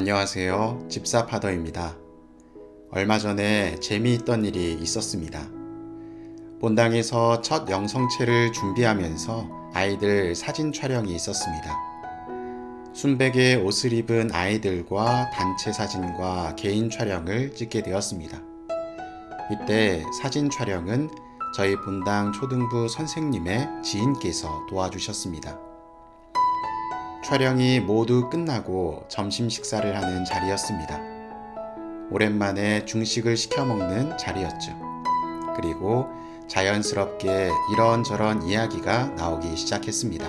안녕하세요. 집사파더입니다. 얼마 전에 재미있던 일이 있었습니다. 본당에서 첫 영성체를 준비하면서 아이들 사진 촬영이 있었습니다. 순백의 옷을 입은 아이들과 단체 사진과 개인 촬영을 찍게 되었습니다. 이때 사진 촬영은 저희 본당 초등부 선생님의 지인께서 도와주셨습니다. 촬영이 모두 끝나고 점심 식사를 하는 자리였습니다. 오랜만에 중식을 시켜 먹는 자리였죠. 그리고 자연스럽게 이런저런 이야기가 나오기 시작했습니다.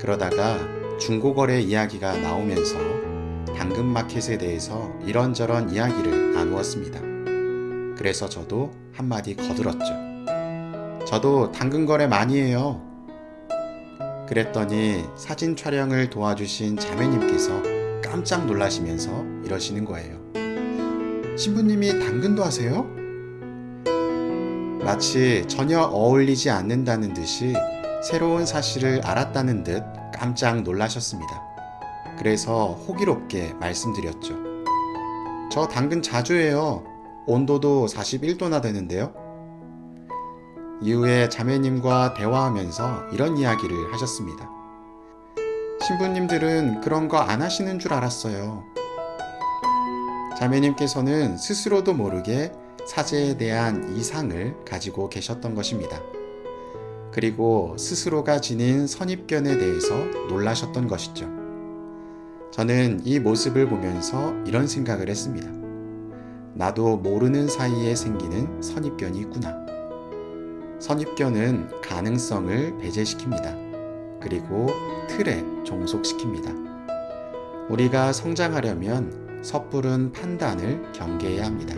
그러다가 중고거래 이야기가 나오면서 당근마켓에 대해서 이런저런 이야기를 나누었습니다. 그래서 저도 한마디 거들었죠. 저도 당근거래 많이 해요. 그랬더니 사진 촬영을 도와주신 자매님께서 깜짝 놀라시면서 이러시는 거예요. 신부님이 당근도 하세요? 마치 전혀 어울리지 않는다는 듯이 새로운 사실을 알았다는 듯 깜짝 놀라셨습니다. 그래서 호기롭게 말씀드렸죠. 저 당근 자주 해요. 온도도 41도나 되는데요. 이후에 자매님과 대화하면서 이런 이야기를 하셨습니다. 신부님들은 그런 거 안 하시는 줄 알았어요. 자매님께서는 스스로도 모르게 사제에 대한 이상을 가지고 계셨던 것입니다. 그리고 스스로가 지닌 선입견에 대해서 놀라셨던 것이죠. 저는 이 모습을 보면서 이런 생각을 했습니다. 나도 모르는 사이에 생기는 선입견이 있구나. 선입견은 가능성을 배제시킵니다. 그리고 틀에 종속시킵니다. 우리가 성장하려면 섣부른 판단을 경계해야 합니다.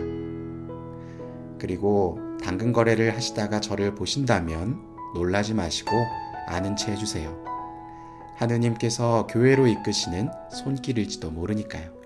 그리고 당근 거래를 하시다가 저를 보신다면 놀라지 마시고 아는 체 해주세요. 하느님께서 교회로 이끄시는 손길일지도 모르니까요.